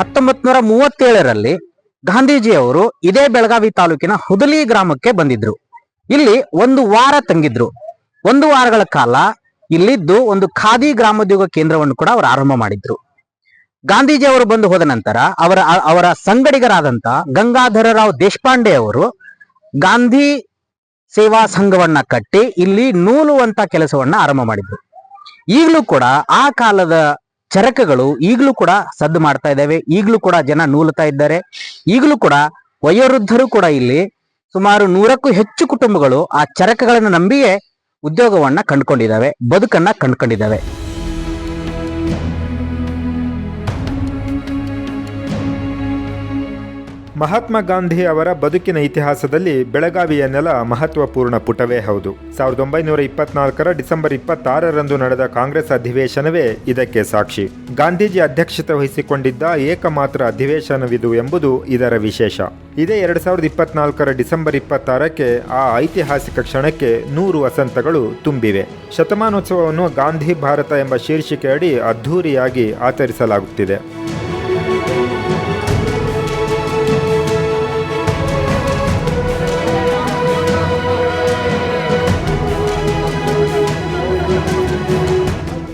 ಹತ್ತೊಂಬತ್ ನೂರ ಮೂವತ್ತೇಳರಲ್ಲಿ ಗಾಂಧೀಜಿಯವರು ಇದೇ ಬೆಳಗಾವಿ ತಾಲೂಕಿನ ಹುದಲಿ ಗ್ರಾಮಕ್ಕೆ ಬಂದಿದ್ರು. ಇಲ್ಲಿ ಒಂದು ವಾರ ತಂಗಿದ್ರು. ಒಂದು ವಾರಗಳ ಕಾಲ ಇಲ್ಲಿದ್ದು ಒಂದು ಖಾದಿ ಗ್ರಾಮೋದ್ಯೋಗ ಕೇಂದ್ರವನ್ನು ಕೂಡ ಅವರು ಆರಂಭ ಮಾಡಿದ್ರು. ಗಾಂಧೀಜಿ ಅವರು ಬಂದು ಹೋದ ನಂತರ ಅವರ ಅವರ ಸಂಗಡಿಗರಾದಂತ ಗಂಗಾಧರರಾವ್ ದೇಶಪಾಂಡೆ ಅವರು ಗಾಂಧಿ ಸೇವಾ ಸಂಘವನ್ನ ಕಟ್ಟಿ ಇಲ್ಲಿ ನೂಲುವಂತ ಕೆಲಸವನ್ನ ಆರಂಭ ಮಾಡಿದ್ರು. ಈಗಲೂ ಕೂಡ ಆ ಕಾಲದ ಚರಕಗಳು ಈಗಲೂ ಕೂಡ ಸದ್ದು ಮಾಡ್ತಾ ಇದ್ದಾವೆ. ಈಗಲೂ ಕೂಡ ಜನ ನೂಲುತ್ತಾ ಇದ್ದಾರೆ. ಈಗಲೂ ಕೂಡ ವಯೋವೃದ್ಧರು ಕೂಡ ಇಲ್ಲಿ ಸುಮಾರು ನೂರಕ್ಕೂ ಹೆಚ್ಚು ಕುಟುಂಬಗಳು ಆ ಚರಕಗಳನ್ನು ನಂಬಿಯೇ ಉದ್ಯೋಗವನ್ನ ಕಂಡುಕೊಂಡಿದ್ದಾವೆ, ಬದುಕನ್ನ ಕಂಡುಕೊಂಡಿದ್ದಾವೆ. ಮಹಾತ್ಮ ಗಾಂಧಿ ಅವರ ಬದುಕಿನ ಇತಿಹಾಸದಲ್ಲಿ ಬೆಳಗಾವಿಯ ನೆಲ ಮಹತ್ವಪೂರ್ಣ ಪುಟವೇ ಹೌದು. ಸಾವಿರದ ಒಂಬೈನೂರ ಇಪ್ಪತ್ನಾಲ್ಕರ ಡಿಸೆಂಬರ್ ಇಪ್ಪತ್ತಾರರಂದು ನಡೆದ ಕಾಂಗ್ರೆಸ್ ಅಧಿವೇಶನವೇ ಇದಕ್ಕೆ ಸಾಕ್ಷಿ. ಗಾಂಧೀಜಿ ಅಧ್ಯಕ್ಷತೆ ವಹಿಸಿಕೊಂಡಿದ್ದ ಏಕಮಾತ್ರ ಅಧಿವೇಶನವಿದು ಎಂಬುದು ಇದರ ವಿಶೇಷ. ಇದೇ ಎರಡು ಸಾವಿರದ ಇಪ್ಪತ್ನಾಲ್ಕರ ಡಿಸೆಂಬರ್ ಇಪ್ಪತ್ತಾರಕ್ಕೆ ಆ ಐತಿಹಾಸಿಕ ಕ್ಷಣಕ್ಕೆ ನೂರು ವಸಂತಗಳು ತುಂಬಿವೆ. ಶತಮಾನೋತ್ಸವವನ್ನು ಗಾಂಧಿ ಭಾರತ ಎಂಬ ಶೀರ್ಷಿಕೆಯಡಿ ಅದ್ಧೂರಿಯಾಗಿ ಆಚರಿಸಲಾಗುತ್ತಿದೆ.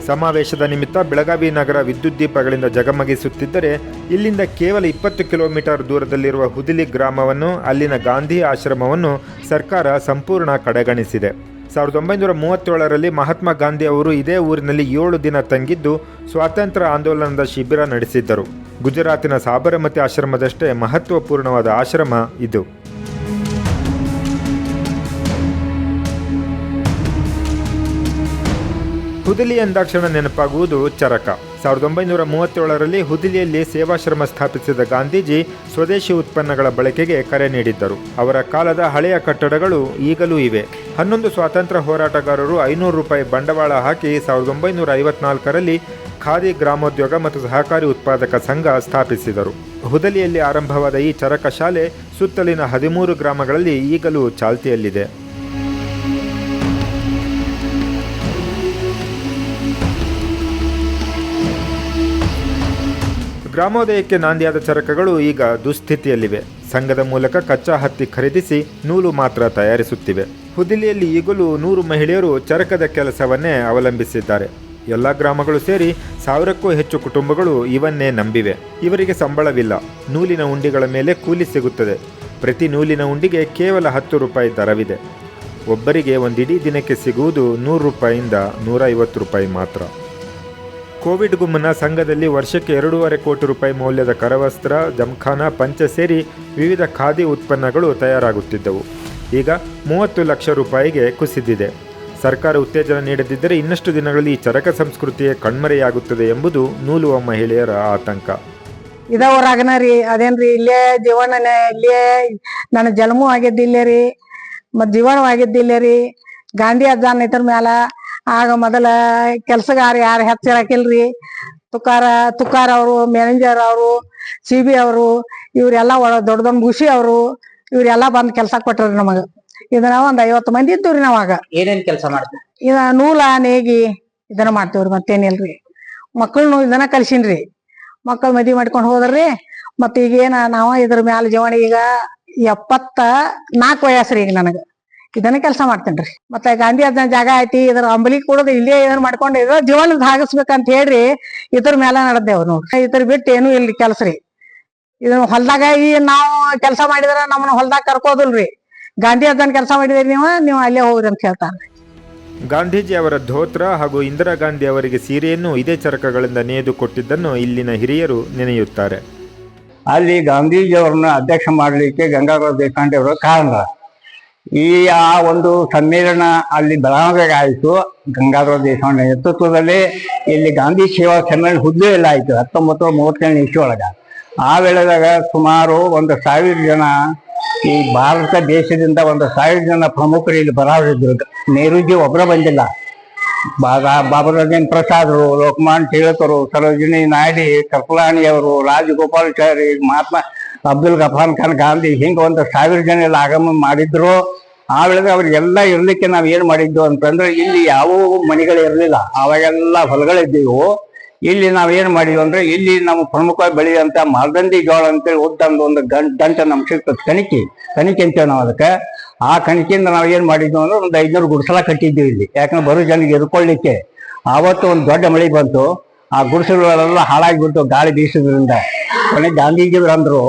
ಸಮಾವೇಶದ ನಿಮಿತ್ತ ಬೆಳಗಾವಿ ನಗರ ವಿದ್ಯುತ್ ದೀಪಗಳಿಂದ ಜಗಮಗಿಸುತ್ತಿದ್ದರೆ, ಇಲ್ಲಿಂದ ಕೇವಲ ಇಪ್ಪತ್ತು ಕಿಲೋಮೀಟರ್ ದೂರದಲ್ಲಿರುವ ಹುದಿಲಿ ಗ್ರಾಮವನ್ನು, ಅಲ್ಲಿನ ಗಾಂಧಿ ಆಶ್ರಮವನ್ನು ಸರ್ಕಾರ ಸಂಪೂರ್ಣ ಕಡೆಗಣಿಸಿದೆ. ಸಾವಿರದ ಒಂಬೈನೂರ ಮೂವತ್ತೇಳರಲ್ಲಿ ಮಹಾತ್ಮ ಗಾಂಧಿ ಅವರು ಇದೇ ಊರಿನಲ್ಲಿ ಏಳು ದಿನ ತಂಗಿದ್ದು, ಸ್ವಾತಂತ್ರ್ಯ ಆಂದೋಲನದ ಶಿಬಿರ ನಡೆಸಿದ್ದರು. ಗುಜರಾತಿನ ಸಾಬರಮತಿ ಆಶ್ರಮದಷ್ಟೇ ಮಹತ್ವಪೂರ್ಣವಾದ ಆಶ್ರಮ ಇದು. ಹುದಿಲಿ ಎಂದಾಕ್ಷಣ ನೆನಪಾಗುವುದು ಚರಕ. ಸಾವಿರದ ಒಂಬೈನೂರ ಮೂವತ್ತೇಳರಲ್ಲಿ ಹುದಿಲಿಯಲ್ಲಿ ಸೇವಾಶ್ರಮ ಸ್ಥಾಪಿಸಿದ ಗಾಂಧೀಜಿ ಸ್ವದೇಶಿ ಉತ್ಪನ್ನಗಳ ಬಳಕೆಗೆ ಕರೆ ನೀಡಿದ್ದರು. ಅವರ ಕಾಲದ ಹಳೆಯ ಕಟ್ಟಡಗಳು ಈಗಲೂ ಇವೆ. ಹನ್ನೊಂದು ಸ್ವಾತಂತ್ರ್ಯ ಹೋರಾಟಗಾರರು ಐನೂರು ರೂಪಾಯಿ ಬಂಡವಾಳ ಹಾಕಿ ಸಾವಿರದ ಒಂಬೈನೂರ ಐವತ್ನಾಲ್ಕರಲ್ಲಿ ಖಾದಿ ಗ್ರಾಮೋದ್ಯೋಗ ಮತ್ತು ಸಹಕಾರಿ ಉತ್ಪಾದಕ ಸಂಘ ಸ್ಥಾಪಿಸಿದರು. ಹುದಲಿಯಲ್ಲಿ ಆರಂಭವಾದ ಈ ಚರಕ ಶಾಲೆ ಸುತ್ತಲಿನ ಹದಿಮೂರು ಗ್ರಾಮಗಳಲ್ಲಿ ಈಗಲೂ ಚಾಲ್ತಿಯಲ್ಲಿದೆ. ಗ್ರಾಮೋದಯಕ್ಕೆ ನಾಂದಿಯಾದ ಚರಕಗಳು ಈಗ ದುಸ್ಥಿತಿಯಲ್ಲಿವೆ. ಸಂಘದ ಮೂಲಕ ಕಚ್ಚಾ ಹತ್ತಿ ಖರೀದಿಸಿ ನೂಲು ಮಾತ್ರ ತಯಾರಿಸುತ್ತಿವೆ. ಹುದಿಲಿಯಲ್ಲಿ ಈಗಲೂ ನೂರು ಮಹಿಳೆಯರು ಚರಕದ ಕೆಲಸವನ್ನೇ ಅವಲಂಬಿಸಿದ್ದಾರೆ. ಎಲ್ಲ ಗ್ರಾಮಗಳು ಸೇರಿ ಸಾವಿರಕ್ಕೂ ಹೆಚ್ಚು ಕುಟುಂಬಗಳು ಇವನ್ನೇ ನಂಬಿವೆ. ಇವರಿಗೆ ಸಂಬಳವಿಲ್ಲ. ನೂಲಿನ ಉಂಡಿಗಳ ಮೇಲೆ ಕೂಲಿ ಸಿಗುತ್ತದೆ. ಪ್ರತಿ ನೂಲಿನ ಉಂಡಿಗೆ ಕೇವಲ ಹತ್ತು ರೂಪಾಯಿ ದರವಿದೆ. ಒಬ್ಬರಿಗೆ ಒಂದಿಡೀ ದಿನಕ್ಕೆ ಸಿಗುವುದು ನೂರು ರೂಪಾಯಿಯಿಂದ ನೂರ ಐವತ್ತು ರೂಪಾಯಿ ಮಾತ್ರ. ಕೋವಿಡ್ಗೂ ಮುನ್ನ ಸಂಘದಲ್ಲಿ ವರ್ಷಕ್ಕೆ ಎರಡೂವರೆ ಕೋಟಿ ರೂಪಾಯಿ ಮೌಲ್ಯದ ಕರವಸ್ತ್ರ, ಜಮ್ಖಾನ, ಪಂಚ ಸೇರಿ ವಿವಿಧ ಖಾದಿ ಉತ್ಪನ್ನಗಳು ತಯಾರಾಗುತ್ತಿದ್ದವು. ಈಗ ಮೂವತ್ತು ಲಕ್ಷ ರೂಪಾಯಿಗೆ ಕುಸಿದಿದೆ. ಸರ್ಕಾರ ಉತ್ತೇಜನ ನೀಡದಿದ್ದರೆ ಇನ್ನಷ್ಟು ದಿನಗಳಲ್ಲಿ ಈ ಚರಕ ಸಂಸ್ಕೃತಿಯೇ ಕಣ್ಮರೆಯಾಗುತ್ತದೆ ಎಂಬುದು ನೂಲುವ ಮಹಿಳೆಯರ ಆತಂಕ. ಇದಾವ ಊರಾಗನ ರೀ, ಅದೇನ್ರಿ, ಇಲ್ಲೇ ಜೀವನ ಇಲ್ಲೇ ನನ್ನ ಜನ್ಮೂ ಆಗಿದ್ದಿಲ್ಲ ರೀ, ಮತ್ ಜೀವನ ಆಗಿದ್ದಿಲ್ಲ ರೀ, ಗಾಂಧಿ ಅಜ್ಜಾನ್ ಇದ್ರ ಮ್ಯಾಲ ಆಗ ಮೊದಲ ಕೆಲ್ಸಗಾರ ಯಾರು ಹೆಚ್ಚಿರಾಕಿಲ್ರಿ ತುಕಾರ ತುಕಾರ ಅವರು ಮ್ಯಾನೇಜರ್ ಅವರು ಸಿ ಬಿ ಅವರು ಇವ್ರೆಲ್ಲ ಒಳ ದೊಡ್ಡ ದೊಡ್ಡ ಗುಷಿ ಅವರು ಇವ್ರೆಲ್ಲ ಬಂದ್ ಕೆಲಸ ಕೊಟ್ರಿ ನಮಗ. ಇದನ್ನ ಒಂದ್ ಐವತ್ತು ಮಂದಿ ಇದ್ದೀವ್ರಿ ನಾವಾಗ. ಏನೇನ್ ಕೆಲಸ ಮಾಡ್ತೀವಿ ಇದ ನೂಲ ನೇಗಿ ಇದನ್ನ ಮಾಡ್ತೇವ್ರಿ ಮತ್ತೇನಿಲ್ರಿ. ಮಕ್ಕಳನ್ನು ಇದನ್ನ ಕಲ್ಸಿನ್ರಿ. ಮಕ್ಕಳು ಮದ್ವಿ ಮಾಡ್ಕೊಂಡು ಹೋದ್ರಿ. ಮತ್ತ ಈಗ ಏನ ನಾವ ಇದ್ರ ಮ್ಯಾಲ ಜೀವನ ಈಗ ಎಪ್ಪತ್ತ ನಾಲ್ಕು ವಯಸ್ಸ್ರಿ ಈಗ ನನಗ. ಇದನ್ನ ಕೆಲಸ ಮಾಡ್ತೇನ್ರಿ. ಮತ್ತೆ ಗಾಂಧಿ ಅದ್ನ ಜಾಗ ಐತಿ ಇದ್ರ ಅಂಬಲಿ ಕೂಡದ ಇಲ್ಲೇ ಇದನ್ನ ಮಾಡ್ಕೊಂಡು ಇದ್ರ ಜೀವನ ಹಾಗಿಸ್ಬೇಕಂತ ಹೇಳ್ರಿ ಇದ್ರ ಮೇಲೆ ನಡೆದೇವ್ ನೋಡ್ರಿ. ಇದ್ರ ಬಿಟ್ಟು ಏನು ಇಲ್ಲಿ ಕೆಲಸ ರೀ. ಇದನ್ನ ಹೊಲ್ದಾಗ ಈ ನಾವು ಕೆಲಸ ಮಾಡಿದ್ರ ನಮ್ಮನ್ನ ಹೊಲ್ದಾಗ ಕರ್ಕೋದಿಲ್ರಿ. ಗಾಂಧಿ ಅದ್ದನ್ ಕೆಲಸ ಮಾಡಿದ್ರಿ ನೀವು ನೀವು ಅಲ್ಲೇ ಹೋಗ್ರಿ ಅಂತ ಹೇಳ್ತಾರ ಗಾಂಧೀಜಿ ಅವರ ಧೋತ್ರ ಹಾಗೂ ಇಂದಿರಾ ಗಾಂಧಿ ಅವರಿಗೆ ಸೀರೆಯನ್ನು ಇದೇ ಚರಕಗಳಿಂದ ನೇದು ಕೊಟ್ಟಿದ್ದನ್ನು ಇಲ್ಲಿನ ಹಿರಿಯರು ನೆನೆಯುತ್ತಾರೆ. ಅಲ್ಲಿ ಗಾಂಧೀಜಿ ಗಾಂಧೀಜಿಯವರನ್ನ ಅಧ್ಯಕ್ಷ ಮಾಡಲಿಕ್ಕೆ ಗಂಗಾಧರ ದೇಶಪಾಂಡೆ ಅವರು ಕಾರಣ. ಈ ಆ ಒಂದು ಸಮ್ಮೇಳನ ಅಲ್ಲಿ ಆಯಿತು ಗಂಗಾಧರ ದೇಶವನ್ನ ನೇತೃತ್ವದಲ್ಲಿ ಇಲ್ಲಿ ಗಾಂಧಿ ಸೇವಾ ಸಮ್ಮೇಳನ ಹುದ್ದೆಯಲ್ಲಿ ಆಯಿತು, ಹತ್ತೊಂಬತ್ತು ಮೂವತ್ತೇಳನೇ ಇಸ್ವಿ ಒಳಗ. ಆ ವೇಳೆದಾಗ ಸುಮಾರು ಒಂದು ಸಾವಿರ ಜನ ಈ ಭಾರತ ದೇಶದಿಂದ ಒಂದು ಸಾವಿರ ಜನ ಪ್ರಮುಖರು ಇಲ್ಲಿ ಬರಾರಿದ್ರು ನೆಹರೂಜಿ ಒಬ್ಬರ ಬಂದಿಲ್ಲ. ಬಾಬಾ ಬಾಬರಾಜನ್ ಪ್ರಸಾದರು ಲೋಕಮಾನ್ ತಿಳಕರು ಸರೋಜಿನಿ ನಾಯ್ಡಿ ಕರ್ಪಲಾಣಿಯವರು ರಾಜಗೋಪಾಲಾಚಾರಿ ಮಹಾತ್ಮ ಅಬ್ದುಲ್ ಗಫಾನ್ ಖಾನ್ ಗಾಂಧಿ ಹಿಂಗ ಒಂದು ಸಾವಿರ ಜನ ಎಲ್ಲ ಆಗಮನ ಮಾಡಿದ್ರು. ಆ ವೇಳೆಗೆ ಅವ್ರಿಗೆಲ್ಲ ಇರ್ಲಿಕ್ಕೆ ನಾವು ಏನ್ ಮಾಡಿದ್ದು ಅಂತಂದ್ರೆ ಇಲ್ಲಿ ಯಾವ ಮನೆಗಳು ಇರ್ಲಿಲ್ಲ. ಅವಾಗೆಲ್ಲ ಹೊಲಗಳಿದ್ದೀವು ಇಲ್ಲಿ ನಾವೇನ್ ಮಾಡಿದ್ವಿ ಅಂದ್ರೆ ಇಲ್ಲಿ ನಮ್ಮ ಪ್ರಮುಖವಾಗಿ ಬೆಳೆಯುವಂತ ಮಾರ್ದಂಡಿ ಜೋಳ ಅಂತೇಳಿ ಉದ್ದಂದು ಒಂದು ಗಂಟ ದಂಟ ಸಿಕ್ತದೆ ಸಿಗ್ತದೆ ಕಣಿಕೆ. ಕಣಿಕೆ ಅಂತೇವೆ ನಾವು ಅದಕ್ಕೆ. ಆ ಕಣಿಕೆಯಿಂದ ನಾವು ಏನ್ ಮಾಡಿದ್ವಿ ಅಂದ್ರೆ ಒಂದು ಐದ್ನೂರು ಗುಡಿಸಲ ಕಟ್ಟಿದ್ದೀವಿ ಇಲ್ಲಿ. ಯಾಕಂದ್ರೆ ಬರೋ ಜನರಿಗೆ ಇರ್ಕೊಳ್ಳಿಕ್ಕೆ. ಆವತ್ತು ಒಂದು ದೊಡ್ಡ ಮಳೆ ಬಂತು. ಆ ಗುಡಿಸಲುಗಳೆಲ್ಲ ಹಾಳಾಗಿಬಿಟ್ಟು ಗಾಳಿ ಬೀಸೋದ್ರಿಂದ. ಕೊನೆ ಗಾಂಧೀಜಿಯವ್ರು ಅಂದ್ರು.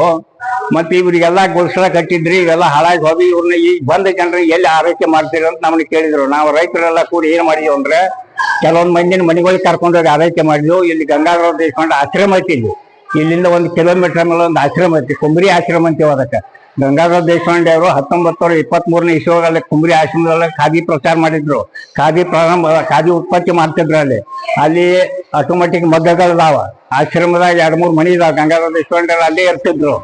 ಮತ್ತೆ ಇವ್ರಿಗೆಲ್ಲ ಗುಡಿಸಲ ಕಟ್ಟಿದ್ರಿ, ಇವೆಲ್ಲ ಹಾಳಾಗಿ ಹೋಗಿ ಇವ್ರನ್ನ ಈಗ ಬಂದ ಜನರು ಎಲ್ಲಿ ಆರೈಕೆ ಮಾಡ್ತೀರಿ ಅಂತ ನಮ್ಮನ್ನ ಕೇಳಿದ್ರು. ನಾವು ರೈತರೆಲ್ಲ ಕೂಡಿ ಏನ್ ಮಾಡಿದ್ವಿ ಅಂದ್ರೆ, ಕೆಲವೊಂದ್ ಮಂದಿನ ಮನೆಗಳಿಗೆ ಕರ್ಕೊಂಡೋಗಿ ಆರೈಕೆ ಮಾಡಿದ್ವು. ಇಲ್ಲಿ ಗಂಗಾಧರ ದೇಶಕೊಂಡು ಆಶ್ರಮ ಐತಿ ಇಲ್ಲಿ. ಇಲ್ಲಿಂದ ಒಂದು ಕಿಲೋಮೀಟರ್ ಮೇಲೆ ಒಂದು ಆಶ್ರಮ ಐತಿ, ಕುಂಬರಿ ಆಶ್ರಮ ಅಂತೀವಿ ಅದಕ್ಕೆ. ಗಂಗಾಧರ ದೇಶಪಾಂಡೆ ಅವರು ಹತ್ತೊಂಬತ್ತು ನೂರ ಇಪ್ಪತ್ತ್ ಮೂರನೇ ಇಸ್ವಿಯಲ್ಲಿ ಕುಂಬ್ರಿ ಆಶ್ರಮದಲ್ಲಿ ಖಾದಿ ಪ್ರಚಾರ ಮಾಡಿದ್ರು. ಖಾದಿ ಪ್ರಾರಂಭ, ಖಾದಿ ಉತ್ಪತ್ತಿ ಮಾಡ್ತಿದ್ರು ಅಲ್ಲಿ. ಅಲ್ಲಿ ಆಟೋಮೆಟಿಕ್ ಮಗ್ಗಗಳದಾವ ಆಶ್ರಮದಾಗ ಎರಡ್ ಮೂರು ಮನಿ ಇದಾವ. ಗಂಗಾಧರ ಅಲ್ಲೇ ಇರ್ತಿದ್ರು.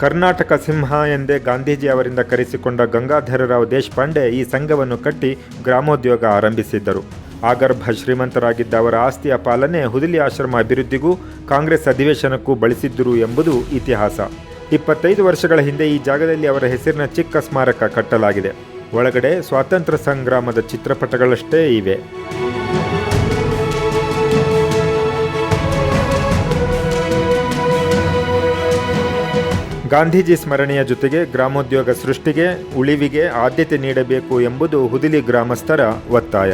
ಕರ್ನಾಟಕ ಸಿಂಹ ಎಂದೇ ಗಾಂಧೀಜಿ ಅವರಿಂದ ಕರೆಸಿಕೊಂಡ ಗಂಗಾಧರರಾವ್ ದೇಶಪಾಂಡೆ ಈ ಸಂಘವನ್ನು ಕಟ್ಟಿ ಗ್ರಾಮೋದ್ಯೋಗ ಆರಂಭಿಸಿದ್ದರು. ಆಗರ್ಭ ಶ್ರೀಮಂತರಾಗಿದ್ದ ಅವರ ಆಸ್ತಿಯ ಪಾಲನೆ ಹುದಲಿ ಆಶ್ರಮ ಅಭಿವೃದ್ಧಿಗೂ ಕಾಂಗ್ರೆಸ್ ಅಧಿವೇಶನಕ್ಕೂ ಬಳಸಿದ್ದರು ಎಂಬುದು ಇತಿಹಾಸ. ಇಪ್ಪತ್ತೈದು ವರ್ಷಗಳ ಹಿಂದೆ ಈ ಜಾಗದಲ್ಲಿ ಅವರ ಹೆಸರಿನ ಚಿಕ್ಕ ಸ್ಮಾರಕ ಕಟ್ಟಲಾಗಿದೆ. ಒಳಗಡೆ ಸ್ವಾತಂತ್ರ್ಯ ಸಂಗ್ರಾಮದ ಚಿತ್ರಪಟಗಳಷ್ಟೇ ಇವೆ. ಗಾಂಧೀಜಿ ಸ್ಮರಣೆಯ ಜೊತೆಗೆ ಗ್ರಾಮೋದ್ಯೋಗ ಸೃಷ್ಟಿಗೆ ಉಳಿವಿಗೆ ಆದ್ಯತೆ ನೀಡಬೇಕು ಎಂಬುದು ಹುದಿಲಿ ಗ್ರಾಮಸ್ಥರ ಒತ್ತಾಯ.